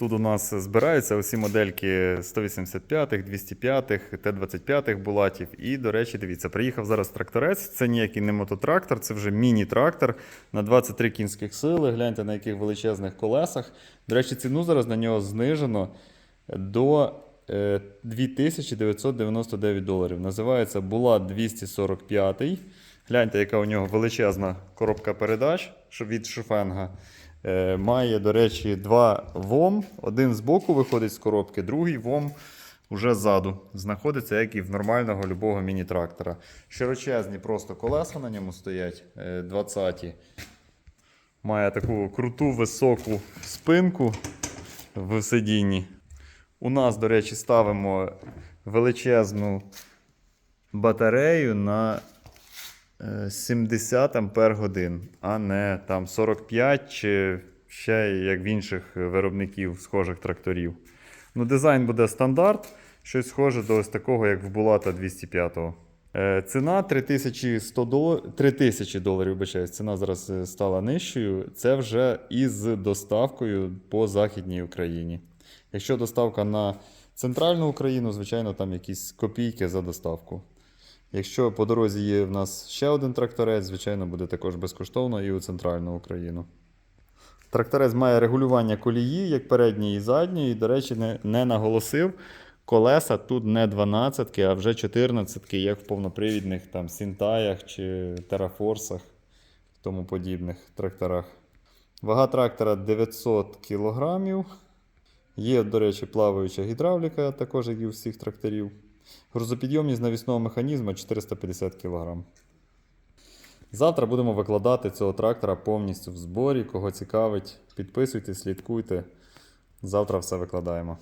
Тут у нас збираються усі модельки 185-х, 205-х, Т-25-х булатів. І, до речі, дивіться, приїхав зараз тракторець. Це ніякий не мототрактор, це вже міні-трактор на 23 кінських сили. Гляньте на яких величезних колесах. До речі, ціну зараз на нього знижено до е, 2999 доларів. Називається Булат 245. Гляньте, яка у нього величезна коробка передач від Шуфенга. Е, Має, до речі, два ВОМ. Один з боку виходить з коробки, другий ВОМ уже ззаду. Знаходиться, як і в нормального любого міні-трактора. Широчезні просто колеса на ньому стоять, е, 20-ті. Має таку круту високу спинку в сидінні. У нас, до речі, ставимо величезну батарею на е, 70 ампер годин, а не там 45 чи ще як в інших виробників схожих тракторів. Ну, дизайн буде стандарт, щось схоже до ось такого, як в Булата 205. Е, Ціна 3100 доларів, 3000 доларів, вибачаюсь, ціна зараз е, стала нижчою. Це вже із доставкою по Західній Україні. Якщо доставка на центральну Україну, звичайно, там якісь копійки за доставку. Якщо по дорозі є в нас ще один тракторець, звичайно, буде також безкоштовно і у центральну Україну. Тракторець має регулювання колії, як передньої і задньої. До речі, не, не наголосив. Колеса тут не 12, а вже 14, як в повнопривідних там Сінтаях чи Терафорсах і тому подібних тракторах. Вага трактора 900 кг. Є, до речі, плаваюча гідравліка, також як і у всіх тракторів. Грузопідйомність навісного механізму 450 кг. Завтра будемо викладати цього трактора повністю в зборі. Кого цікавить, підписуйтесь, слідкуйте. Завтра все викладаємо.